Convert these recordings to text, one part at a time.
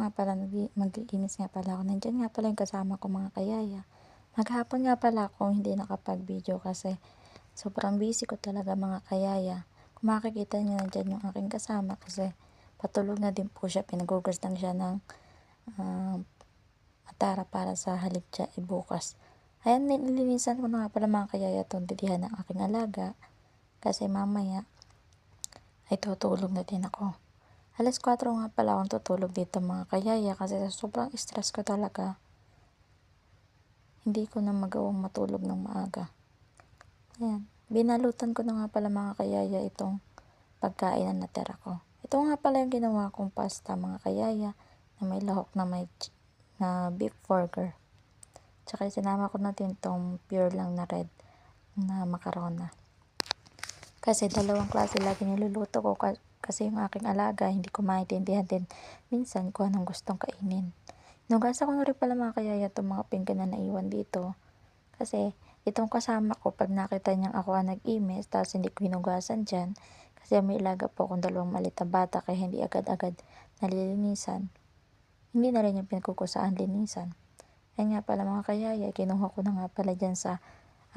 nga pala, maglilinis nga pala ako. Nandyan nga pala yung kasama ko mga kayaya. Maghapon nga pala ako hindi nakapag-video kasi sobrang busy ko talaga mga kayaya. Kung makikita niyo nandyan yung aking kasama kasi patulog na din po siya. Pinagugas lang siya ng uh, matara para sa halip siya ibukas. Ayan, nililinisan ko na nga pala mga kayaya itong dilihan ng aking alaga. Kasi mamaya ay tutulog na din ako. Alas 4 nga pala akong tutulog dito mga kayaya kasi sa sobrang stress ko talaga. Hindi ko na magawang matulog ng maaga. Ayan. Binalutan ko na nga pala mga kayaya itong pagkain na natira ko. Ito nga pala yung ginawa kong pasta mga kayaya na may lahok na may na beef burger. Tsaka sinama ko na din itong pure lang na red na macarona. Kasi dalawang klase lagi niluluto ko kasi yung aking alaga, hindi ko maintindihan din minsan kung anong gustong kainin. Nugasa ko na rin pala mga kayaya itong mga pinggan na naiwan dito. Kasi itong kasama ko, pag nakita niyang ako ang nag-imes, tapos hindi ko hinugasan dyan, kasi may ilaga po akong dalawang malit na bata, kaya hindi agad-agad nalilinisan. Hindi na rin yung pinagkukusaan linisan. Ayun nga pala mga kayaya, kinuha ko na nga pala dyan sa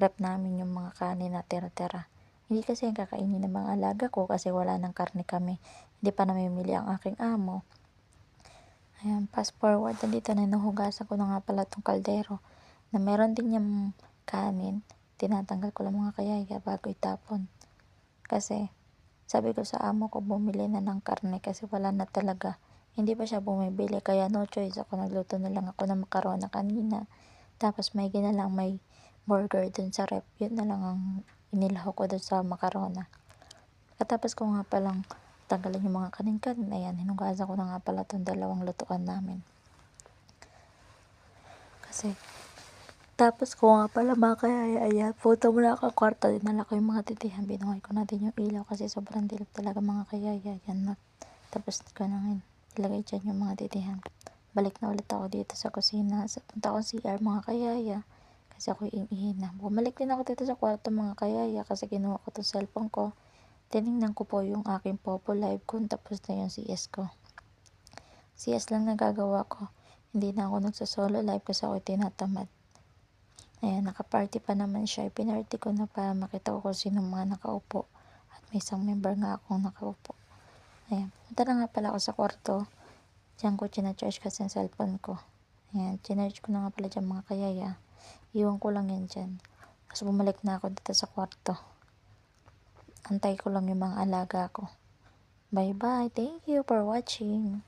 rep namin yung mga kanin na tira-tira. Hindi kasi yung kakainin ng mga alaga ko kasi wala ng karne kami. Hindi pa namimili ang aking amo. Ayan, fast forward. Nandito na nahugasan ko na nga pala itong kaldero. Na meron din yung kanin. Tinatanggal ko lang mga kayaya bago itapon. Kasi sabi ko sa amo ko bumili na ng karne kasi wala na talaga. Hindi pa siya bumibili kaya no choice ako nagluto na lang ako ng makarona kanina. Tapos may gina lang may burger dun sa rep. Yun na lang ang inilaho ko dun sa makarona. Katapos ko nga palang tanggalin yung mga kanin-kanin. Ayan, hinugasan ko na nga pala itong dalawang lutuan namin. Kasi, tapos ko nga pala mga kaya, ayan, puto muna ako kwarto. Dinala ko yung mga titihan. Binuhay ko na din yung ilaw kasi sobrang dilim talaga mga kaya. Ayan, na. Tapos ko na ilagay dyan yung mga titihan. Balik na ulit ako dito sa kusina. Sa punta ko CR mga kayaya kasi ako iingihina. Bumalik din ako dito sa kwarto mga kayaya kasi kinuha ko itong cellphone ko. Tinignan ko po yung aking Popo Live kung tapos na yung CS ko. CS lang nagagawa ko. Hindi na ako nagsasolo live kasi ako tinatamad. Ayan, nakaparty pa naman siya. Pinarty ko na para makita ko kung sino mga nakaupo. At may isang member nga akong nakaupo. Ayan, punta na nga pala ako sa kwarto. Diyan ko charge kasi ang cellphone ko. Ayan, chinarge ko na nga pala dyan mga kayaya. Iwan ko lang yan dyan. Tapos bumalik na ako dito sa kwarto. Antay ko lang yung mga alaga ko. Bye bye. Thank you for watching.